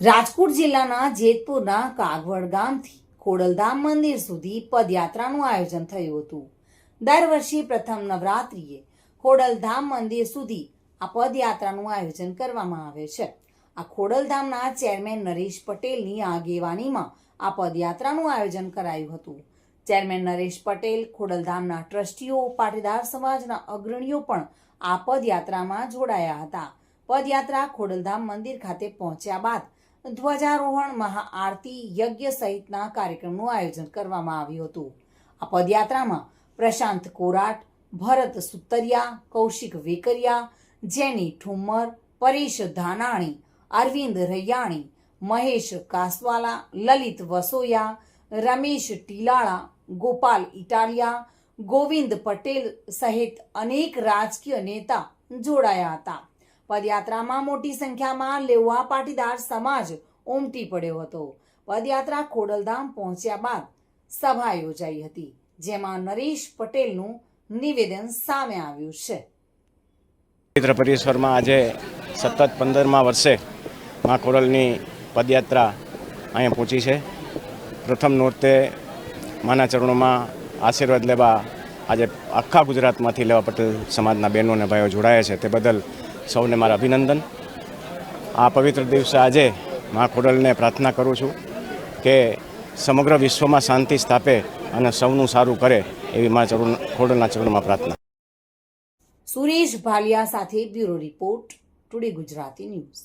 રાજકોટ જિલ્લાના જેતપુરના કાગવડ ગામથી ખોડલધામ મંદિર સુધી પદયાત્રાનું આયોજન થયું હતું. દર વર્ષે પ્રથમ નવરાત્રિએ ખોડલધામ મંદિર સુધી આ પદયાત્રાનું આયોજન કરવામાં આવે છે. આ ખોડલધામના ચેરમેન નરેશ પટેલની આગેવાનીમાં આ પદયાત્રાનું આયોજન કરાયું હતું. ચેરમેન નરેશ પટેલ ખોડલધામના ટ્રસ્ટીઓ, પાટીદાર સમાજના અગ્રણીઓ પણ આ પદયાત્રામાં જોડાયા હતા. પદયાત્રા ખોડલધામ મંદિર ખાતે પહોંચ્યા બાદ ધ્વજારોહણ મહાઆરતી યજ્ઞ સહિતના કાર્યક્રમનું આયોજન કરવામાં આવ્યું હતું. આ પદયાત્રામાં પ્રશાંત કોરાટ, ભરત સુતરિયા, કૌશિક વેકરિયા, જેની ઠુમ્મર, પરેશ ધાનાણી, અરવિંદ રૈયાણી, મહેશ કાસવાલા, લલિત વસોયા, રમેશ ટીલાળા, ગોપાલ ઇટાલિયા, ગોવિંદ પટેલ સહિત અનેક રાજકીય નેતા જોડાયા હતા. પદયાત્રામાં મોટી સંખ્યામાં લેવા પાટીદાર સમાજ ઉમટી પડ્યો હતો. પદયાત્રા ખોડલધામ પહોંચ્યા બાદ સભા યોજાઈ હતી, જેમાં નરેશ પટેલનું નિવેદન સામે આવ્યું છે. પવિત્ર પરિસરમાં આજે સતત પંદરમા વર્ષે મા ખોડલની પદયાત્રા અહીંયા પહોંચી છે. પ્રથમ નોરતે માના ચરણોમાં આશીર્વાદ લેવા આજે આખા ગુજરાતમાંથી લેવા પટેલ સમાજના બહેનો અને ભાઈઓ જોડાયા છે. તે બદલ સૌને મારા અભિનંદન. આ પવિત્ર દિવસે આજે મા ખોડલને પ્રાર્થના કરું છું કે સમગ્ર વિશ્વમાં શાંતિ સ્થાપે અને સૌનું સારું કરે એવી મા ચરણ ખોડલના ચરણમાં પ્રાર્થના. સુરેશ ભાલિયા સાથે bureau report today Gujarati news.